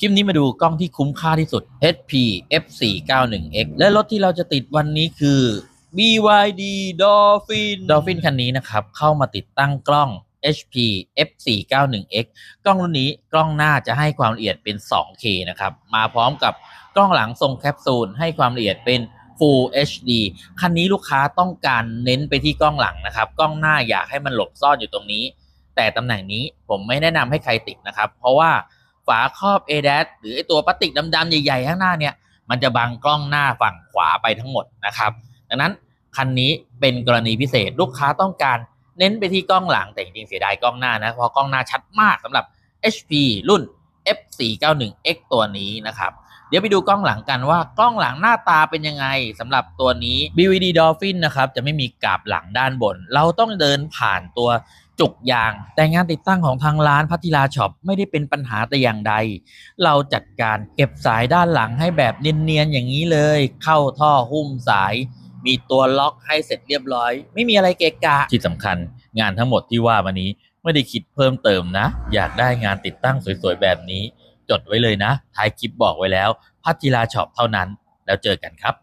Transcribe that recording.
คลิปนี้มาดูกล้องที่คุ้มค่าที่สุด HP F491X และรถที่เราจะติดวันนี้คือ BYD Dolphin Dolphin คันนี้นะครับ เข้ามาติดตั้งกล้อง HP F491X กล้องรุ่นนี้กล้องหน้าจะให้ความละเอียดเป็น 2K นะครับ มาพร้อมกับกล้องหลังทรงแคปซูลให้ความละเอียดเป็น Full HD คันนี้ลูกค้าต้องการเน้นไปที่กล้องหลังนะครับ กล้องหน้าอยากให้มันหลบซ่อนอยู่ตรงนี้ แต่ตำแหน่งนี้ผมไม่แนะนำให้ใครติดนะครับ เพราะว่า ฝาครอบ ADAS หรือไอตัวพลาสติกดำๆใหญ่ๆข้างหน้าเนี่ย มันจะบังกล้องหน้าฝั่งขวาไปทั้งหมดนะครับ ดังนั้นคันนี้เป็นกรณีพิเศษลูกค้าต้องการเน้นไปที่กล้องหลังแต่จริงๆเสียดายกล้องหน้านะเพราะกล้องหน้าชัดมากสำหรับ HP รุ่น F491X ตัวนี้นะครับ เดี๋ยวไปดูกล้องหลังกันว่ากล้องหลังหน้าตาเป็นยังไงสำหรับตัวนี้ BVD Dolphin นะครับจะไม่มีกาบหลังด้านบน เราต้องเดินผ่านตัว จุกยาง แต่งานติดตั้งของทางร้านพัทิลาช็อปไม่ได้เป็นปัญหาแต่อย่างใด เราจัดการเก็บสายด้านหลังให้แบบเนียนๆอย่างนี้เลย เข้าท่อหุ้มสาย มีตัวล็อกให้เสร็จเรียบร้อย ไม่มีอะไรเกะกะ ที่สำคัญ งานทั้งหมดที่ว่ามานี้ไม่ได้คิดเพิ่มเติมนะ อยากได้งานติดตั้งสวยๆแบบนี้ จดไว้เลยนะท้ายคลิปบอกไว้แล้วพัทิลาช็อปเท่านั้น แล้วเจอกันครับ